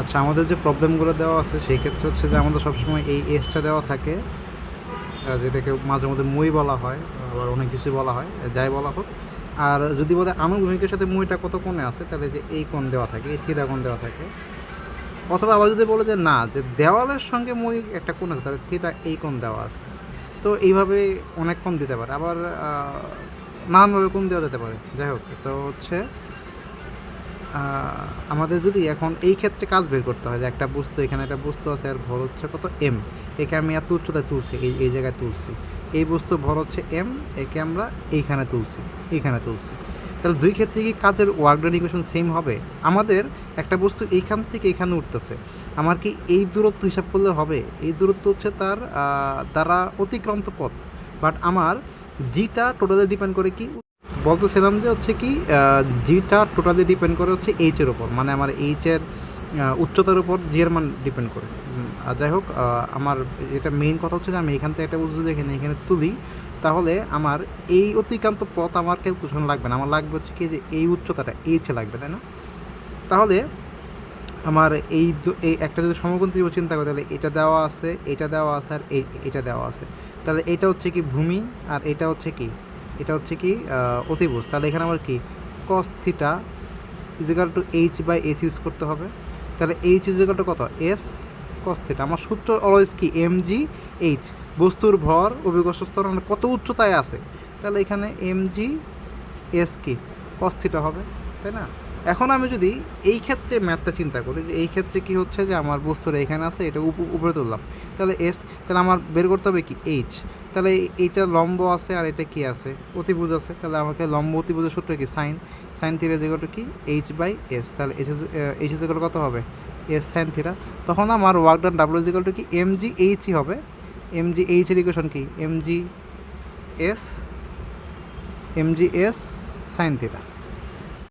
আচ্ছা আমাদের যে প্রবলেমগুলো দেওয়া আছে, সেই ক্ষেত্রে হচ্ছে যে আমাদের সবসময় এই এসটা দেওয়া থাকে যেটাকে মাঝে মধ্যে মই বলা হয়, আবার অনেক কিছু বলা হয়, যাই বলা হোক। আর যদি বলে আনুভূমিকের সাথে মইটা কত কোণে আছে, তাহলে যে এই কোণ দেওয়া থাকে, এই থিরা কোণ দেওয়া থাকে। অথবা আবার যদি বলে যে না, যে দেওয়ালের সঙ্গে মই একটা কোণ আছে, তাহলে থিটা এই কোণ দেওয়া আছে। তো এইভাবে অনেক কোণ দিতে পারে, আবার নানানভাবে কোণ দেওয়া যেতে পারে। যাই হোক, তো হচ্ছে আমাদের যদি এখন এই ক্ষেত্রে কাজ বের করতে হয়, যে একটা বস্তু, এখানে একটা বস্তু আছে আর ভর হচ্ছে কত এম একে আমি এত উচ্চতায় তুলছি, এই এই জায়গায় তুলছি। এই বস্তু ভর হচ্ছে এম একে আমরা এইখানে তুলছি এইখানে তুলছি। তাহলে দুই ক্ষেত্রে কি কাজের ওয়ার্ক ইকুয়েশন সেম হবে? আমাদের একটা বস্তু এইখান থেকে এখানে উঠতেছে। আমার কি এই দূরত্ব হিসাব করলে হবে? এই দূরত্ব হচ্ছে তার দ্বারা অতিক্রান্ত পথ। বাট আমার জিটা টোটালি ডিপেন্ড করে কি বলতেছিলাম যে হচ্ছে কি জিটা টোটালি ডিপেন্ড করে হচ্ছে এইচের ওপর মানে আমার এইচের উচ্চতার উপর জি এর মান ডিপেন্ড করে। আর যাই হোক আমার এটা মেইন কথা হচ্ছে যে আমি এখান থেকে একটা বস্তু যেখানে এখানে তুলি, তাহলে আমার এই অতিক্রান্ত পথ আমার ক্যালকুলেশন লাগবে না। আমার লাগবে হচ্ছে কি যে এই উচ্চতাটা এইচে লাগবে, তাই না? তাহলে আমার এই এই একটা যদি সমকোণ ত্রিভুজ চিন্তা করি, তাহলে এটা দেওয়া আছে, এটা দেওয়া আছে, আর এটা দেওয়া আছে। তাহলে এটা হচ্ছে কি ভূমি, আর এটা হচ্ছে কি এটা হচ্ছে কি অতিভুজ। তাহলে এখানে আমার কি? Cos theta is equal to H by S use করতে হবে। তাহলে এইচ ইজিক্যাল টু কত? এস কস থিটা আমার সূত্র অলওয়েজ কি? এম জি এইচ বস্তুর ভর অভিকর্ষ স্তর মানে কত উচ্চতায় আছে? তাহলে এখানে এম জি এস কি? কস থিটা হবে, তাই না? এখন আমি যদি এই ক্ষেত্রে ম্যাথটা চিন্তা করি যে এই ক্ষেত্রে কি হচ্ছে যে আমার বস্তুটা এখানে আছে, এটা উপ- উপরে তুললাম। তাহলে এস তাহলে আমার বের করতে হবে কি? এইচ তাহলে এই- এইটা লম্ব আছে আর এটা কি আছে? অতিভুজ আছে। তাহলে আমাকে লম্ব অতিভুজের সূত্র কি? সাইন সাইন থিরা যেগুলো কি? এইচ বাই এস তাহলে এইচ এইচ যেগুলো কত হবে? এস সাইন থিরা তখন আমার ওয়ার্ক ডান ডাব্লিউ যেগুলো কি? এম জি এইচই হবে। এম জি এইচ ইকুয়েশন কি? M G S M G S sine theta